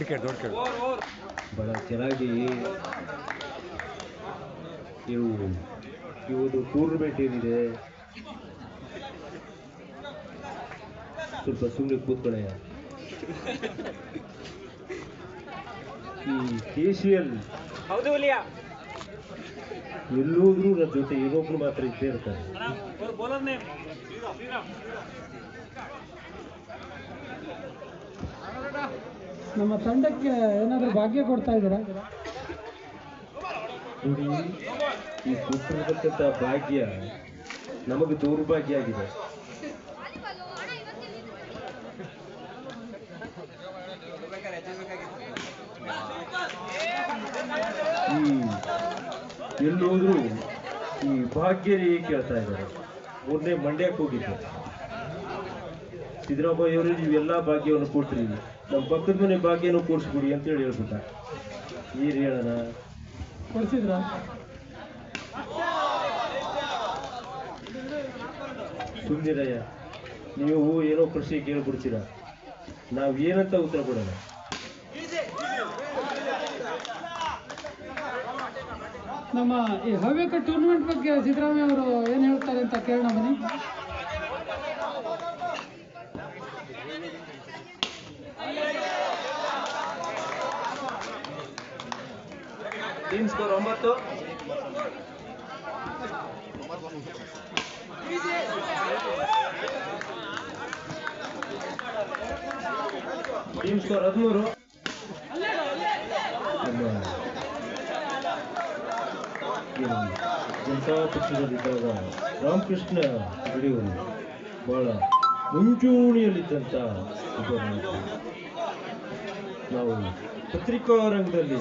Wicket ದೊಡ್ಡ ಕೇಳಿ. ಬಹಳ ಚೆನ್ನಾಗಿ ಇವು ಇವತ್ತು ಟೂರ್ನಮೆಂಟ್ ಏನಿದೆ? ಸ್ವಲ್ಪ ಸುಮ್ಮನೆ ಕೂತ್ಕೊಳ್ಳಯ್ಯ ಈ ಕೆ ಸಿ ಎಲ್ ಹೌದು ಎಲ್ಲೋದ್ರೂ ನನ್ನ ಜೊತೆ ಇನ್ನೊಬ್ರು ಮಾತ್ರ ಇದ್ದೇ ಇರ್ತಾರೆ. Bowler name. ನಮ್ಮ ತಂಡಕ್ಕೆ ಏನಾದರೂ ಭಾಗ್ಯ ಕೊಡ್ತಾ ಇದ್ದೀರಾ? ಈ ಕೊಟ್ಟಿರ್ತಕ್ಕಂಥ ಭಾಗ್ಯ ನಮಗೆ ದೌರ್ಭಾಗ್ಯ ಆಗಿದೆ ಈ ಎಲ್ಲೋದ್ರೂ ಈ ಭಾಗ್ಯ ಕೇಳ್ತಾ ಇದ್ದಾರೆ. ಮೊನ್ನೆ ಮಂಡ್ಯಕ್ಕೆ ಹೋಗಿದ್ದೆ. ಸಿದ್ದರಾಮಯ್ಯ ಅವರು ನೀವೆಲ್ಲ ಭಾಗ್ಯವನ್ನು ಕೊಟ್ರಿ ನಮ್ಮ ಪಕ್ಕದ ಮನೆ ಭಾಗ್ಯನೂ ಅಂತ ಅಂತೇಳಿ ಹೇಳ್ಬಿಟ್ಟ. ನೀರು ಹೇಳೋಣ? ಕೊಡ್ಸಿದ್ರಾ? ಸುಮ್ಮನಿರಯ್ಯ ನೀವು ಏನೋ ಪ್ರಶ್ನೆ ಕೇಳ್ಬಿಡ್ತೀರ? ನಾವು ಏನಂತ ಉತ್ತರ ಕೊಡೋಣ? ನಮ್ಮ ಈ ಹವ್ಯಕ ಟೂರ್ನಮೆಂಟ್ ಬಗ್ಗೆ ಸಿದ್ದರಾಮಯ್ಯ ಅವರು ಏನು ಹೇಳ್ತಾರೆ ಅಂತ ಕೇಳೋಣ ಬನ್ನಿ. ಟೀಮ್ ಸ್ಕೋರ್ ಒಂಬತ್ತು ಟೀಮ್ ಸ್ಕೋರ್ ಹದಿಮೂರು ಜನತಾ ಪಕ್ಷದಲ್ಲಿದ್ದಾಗ ರಾಮಕೃಷ್ಣ ಅಡಿಯವರು ಬಹಳ ನಾಯಕ. ನಾವು ಪತ್ರಿಕಾ ರಂಗದಲ್ಲಿ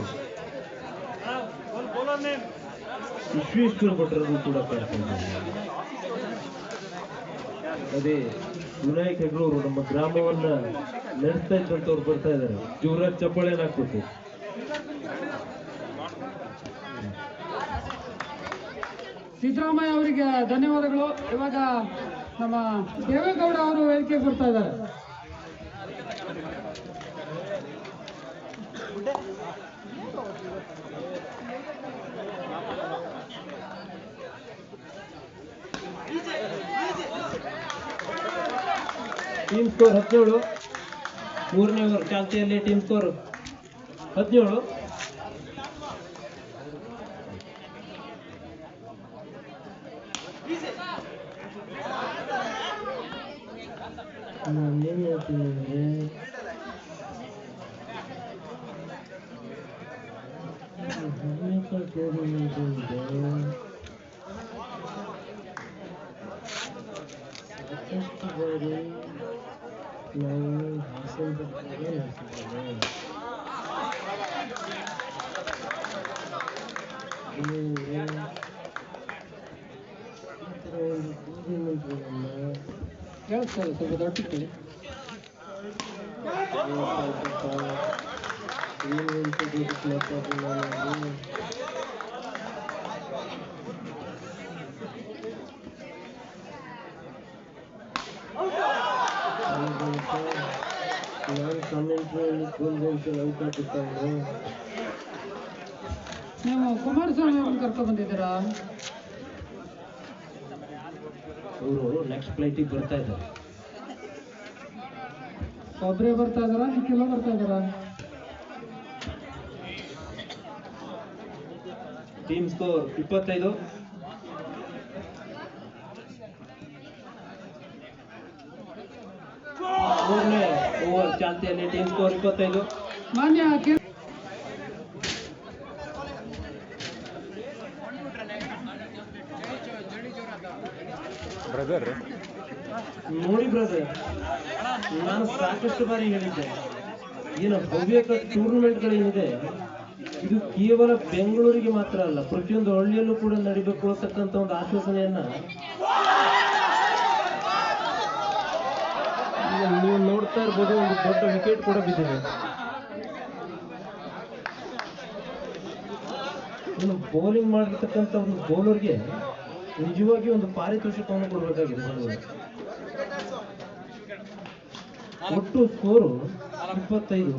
ವಿಶ್ವೇಶ್ವರ ಭಟ್ರನ್ನು ಕೂಡ ಕಳ್ಕೊಂಡಿದ್ದಾರೆ ಅದೇ ವಿನಾಯಕ್ ಹೆಗ್ಳೂರು ನಮ್ಮ ಗ್ರಾಮವನ್ನ ನಡೆಸ್ತಾ ಇದ್ದಂತವ್ರು ಬರ್ತಾ ಇದ್ದಾರೆ ಜೋರಾಗಿ ಚಪ್ಪಳೆ ಹಾಕ್ಬೇಕು ಸಿದ್ದರಾಮಯ್ಯ ಅವರಿಗೆ ಧನ್ಯವಾದಗಳು. ಇವಾಗ ನಮ್ಮ ದೇವೇಗೌಡ ಅವರು ವೇದಿಕೆ ಬರ್ತಾ ಇದ್ದಾರೆ. ಟೀಮ್ ಸ್ಕೋರ್ ಹದಿನೇಳು. ಮೂರನೇ ಓವರ್ ಚಾಲ್ತಿಯಲ್ಲಿ ಟೀಮ್ ಸ್ಕೋರ್ ಹದಿನೇಳು. ನಾನೇನು ಹೇಳ್ತೀನಿ ಅಂದರೆ ಸಾಕಷ್ಟು ಬಾರಿ ನಾವು ಹಾಸನ ಬಗ್ಗೆ ನಡೆಸಿದ್ದೇವೆ ಇನ್ನು ನಾನು ಕಾಮೆಂಟ್ರಿಯಲ್ಲಿ ಗೋಲ್ಗೊಂಡ್ಸಲ್ಲಿ ಅವಕಾಶ ನೀವು ಕುಮಾರಸ್ವಾಮಿ ಅವ್ರನ್ನ ಕರ್ಕೊಂಡು ಬಂದಿದ್ದೀರಾ? ಅವರು ನೆಕ್ಸ್ಟ್ ಫ್ಲೈಟಿಗೆ ಬರ್ತಾ ಇದ್ದಾರೆ. ಒಬ್ಬರೇ ಬರ್ತಾ ಇದ್ದಾರಾ? ನಿಕ್ಕೆಲ್ಲ ಬರ್ತಾ ಇದ್ದಾರಾ? ಟೀಮ್ ಸ್ಕೋರ್ ಇಪ್ಪತ್ತೈದು. ಮೂರನೇ ಓವರ್ ಚಾಲ್ತಿಯಲ್ಲಿ ಟೀಮ್ ಸ್ಕೋರ್ ಇಪ್ಪತ್ತೈದು. ಮಾನ್ಯ ಬ್ರದರ್ ನೋಡಿ ಬ್ರದರ್ ನಾನು ಸಾಕಷ್ಟು ಬಾರಿ ಹೇಳಿದ್ದೆ. ಏನು ಹವ್ಯಕ ಟೂರ್ನಮೆಂಟ್ಗಳೇನಿದೆ ಇದು ಕೇವಲ ಬೆಂಗಳೂರಿಗೆ ಮಾತ್ರ ಅಲ್ಲ ಪ್ರತಿಯೊಂದು ಹಳ್ಳಿಯಲ್ಲೂ ಕೂಡ ನಡಿಬೇಕು ಅಂತಕ್ಕಂಥ ಒಂದು ಆಶ್ವಾಸನೆಯನ್ನ ನೋಡ್ತಾ ಇರ್ಬೋದು, ಒಂದು ದೊಡ್ಡ ವಿಕೆಟ್ ಕೂಡ ಬಿದ್ದಿದೆ. ಒಂದು ಬೌಲಿಂಗ್ ಮಾಡಿರ್ತಕ್ಕಂಥ ಒಂದು ಬೌಲರ್ಗೆ ನಿಜವಾಗಿ ಒಂದು ಪಾರಿತೋಷಿಕವನ್ನು ಕೊಡಬೇಕಾಗಿದೆ ಒಟ್ಟು ಸ್ಕೋರು ಇಪ್ಪತ್ತೈದು.